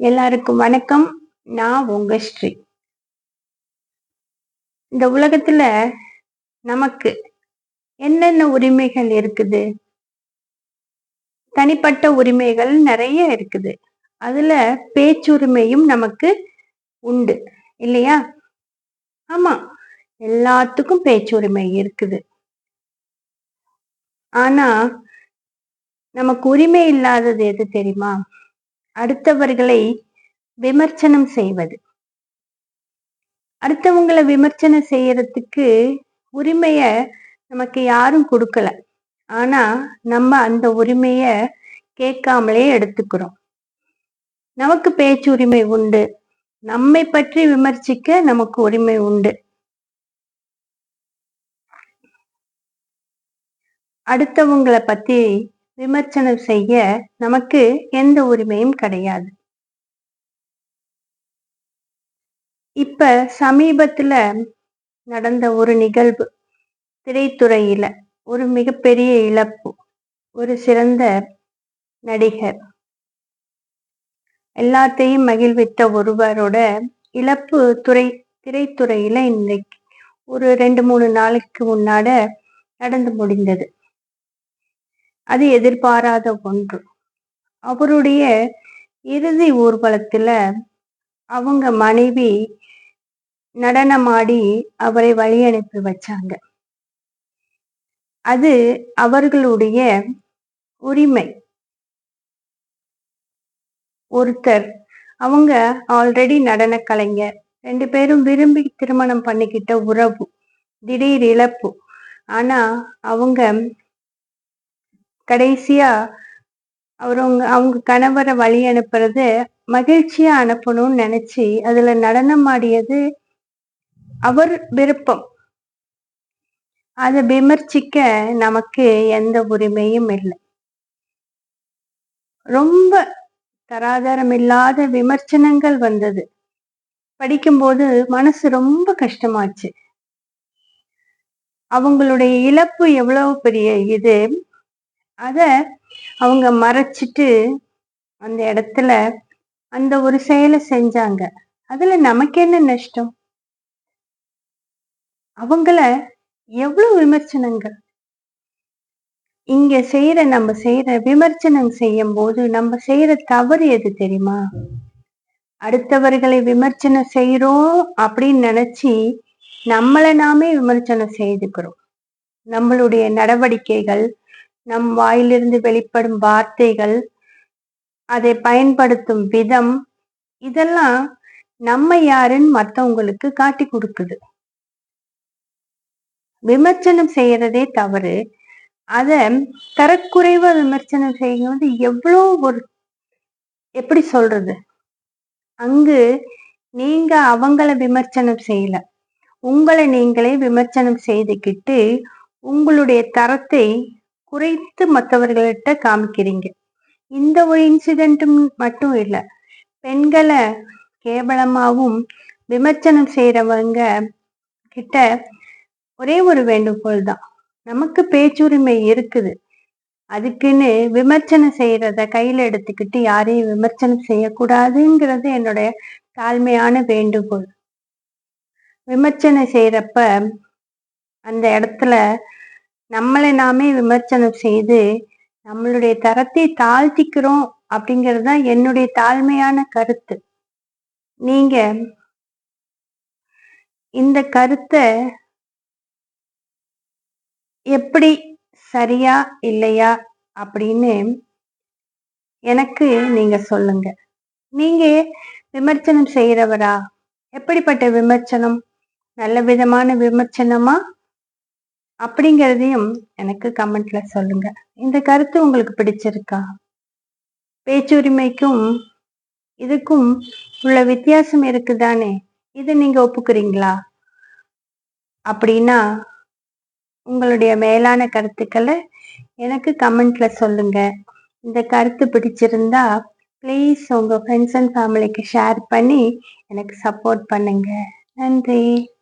எல்லாருக்கும் வணக்கம். நான் உங்க ஸ்ரீ. இந்த உலகத்துல நமக்கு என்னென்ன உரிமைகள் இருக்குது? தனிப்பட்ட உரிமைகள் நிறைய இருக்குது. அதுல பேச்சுரிமையும் நமக்கு உண்டு. இல்லையா? ஆமா. எல்லாத்துக்கும் பேச்சுரிமை இருக்குது. ஆனா நமக்கு உரிமை இல்லாதது எது தெரியுமா? அடுத்தவர்களை விமர்சனம் செய்வது. அடுத்தவங்களை விமர்சனம் செய்யறதுக்கு உரிமைய நமக்கு யாரும் கொடுக்கல. ஆனா நம்ம அந்த உரிமைய கேட்காமலே எடுத்துக்கிறோம். நமக்கு பேச்சு உரிமை உண்டு. நம்மை பற்றி விமர்சிக்க நமக்கு உரிமை உண்டு. அடுத்தவங்களை பத்தி விமர்சனம் செய்ய நமக்கு எந்த உரிமையும் கிடையாது. இப்ப சமீபத்துல நடந்த ஒரு நிகழ்வு திரைத்துறையில ஒரு மிகப்பெரிய இழப்பு ஒரு சிறந்த நடிகர். எல்லாத்தையும் மகிழ்வித்த ஒருவரோட இழப்பு துறை திரைத்துறையில இன்னைக்கு ஒரு ரெண்டு மூணு நாளைக்கு முன்னாட நடந்து முடிந்தது. அது எதிர்பாராத ஒன்று. அவருடைய இறுதி ஊர்வலத்துல அவங்க மனைவி நடனமாடி அவரை வழி அனுப்பி வச்சாங்க. அது அவர்களுடைய உரிமை. ஒருத்தர் அவங்க ஆல்ரெடி நடன கலைஞர் ரெண்டு பேரும் விரும்பி திருமணம் பண்ணிக்கிட்ட உறவு திடீர் இழப்பு. ஆனா அவங்க கடைசியா அவரவங்க அவங்க கணவரை வழி அனுப்புறது மகிழ்ச்சியா அனுப்பணும்னு நினைச்சு அதுல நடனம் ஆடியது அவர் விருப்பம். அதை விமர்சிக்க நமக்கு எந்த உரிமையும் இல்லை. ரொம்ப தராதரம் இல்லாத விமர்சனங்கள் வந்தது. படிக்கும்போது மனசு ரொம்ப கஷ்டமாச்சு. அவங்களுடைய இழப்பு எவ்வளவு பெரிய இது? அத அவங்க மறைச்சிட்டு அந்த இடத்துல அந்த ஒரு செயலை செஞ்சாங்க. அதுல நமக்கு என்ன நஷ்டம்? அவங்கள எவ்வளவு விமர்சனங்கள்? இங்க செய்யற நம்ம செய்யற விமர்சனம் செய்யும் போது நம்ம செய்யற தவறு எது தெரியுமா? அடுத்தவர்களை விமர்சனம் செய்யறோம் அப்படின்னு நினைச்சு நம்மளை நாமே விமர்சனம் செய்துக்கிறோம். நம்மளுடைய நடவடிக்கைகள் நம் வாயிலிருந்து வெளிப்படும் வார்த்தைகள் அதை பயன்படுத்தும் விதம் இதெல்லாம் நம்ம யாருன்னு மற்றவங்களுக்கு காட்டி கொடுக்குது. விமர்சனம் செய்யறதே தவறு. அத தரக்குறைவா விமர்சனம் செய்யும்போது எவ்வளோ ஒரு எப்படி சொல்றது? அங்கு நீங்க அவங்கள விமர்சனம் செய்யல. உங்களை நீங்களே விமர்சனம் செய்துக்கிட்டு உங்களுடைய தரத்தை குறைத்து மற்றவர்கள்ட்ட காமிக்கிறீங்க. இந்த ஒரு இன்சிடென்ட்டும் மட்டும் இல்லை பெண்களை கேவலமாகவும் விமர்சனம் செய்யறவங்க கிட்ட ஒரே ஒரு வேண்டுகோள் தான். நமக்கு பேச்சுரிமை இருக்குது. அதுக்குன்னு விமர்சனம் செய்யறத கையில எடுத்துக்கிட்டு யாரையும் விமர்சனம் செய்யக்கூடாதுங்கிறது என்னுடைய தாழ்மையான வேண்டுகோள். விமர்சனம் செய்யறப்ப அந்த இடத்துல நம்மளை நாமே விமர்சனம் செய்து நம்மளுடைய தரத்தை தாழ்த்திக்கிறோம் அப்படிங்கிறது தான் என்னுடைய தாழ்மையான கருத்து. நீங்க இந்த கருத்தை எப்படி சரியா இல்லையா அப்படின்னு எனக்கு நீங்க சொல்லுங்க. நீங்க விமர்சனம் செய்யறவரா எப்படிப்பட்ட விமர்சனம்? நல்ல விதமான விமர்சனமா? அப்படிங்கிறதையும் எனக்கு கமெண்ட்ல சொல்லுங்க. இந்த கருத்து உங்களுக்கு பிடிச்சிருக்கா? பேச்சுரிமைக்கும் இதுக்கும் உள்ள வித்தியாசம் இருக்குதானே? இதை நீங்க ஒப்புக்கிறீங்களா? அப்படின்னா உங்களுடைய மேலான கருத்துக்களை எனக்கு கமெண்ட்ல சொல்லுங்க. இந்த கருத்து பிடிச்சிருந்தா ப்ளீஸ் உங்க ஃப்ரெண்ட்ஸ் அண்ட் ஃபேமிலிக்கு ஷேர் பண்ணி எனக்கு சப்போர்ட் பண்ணுங்க. நன்றி.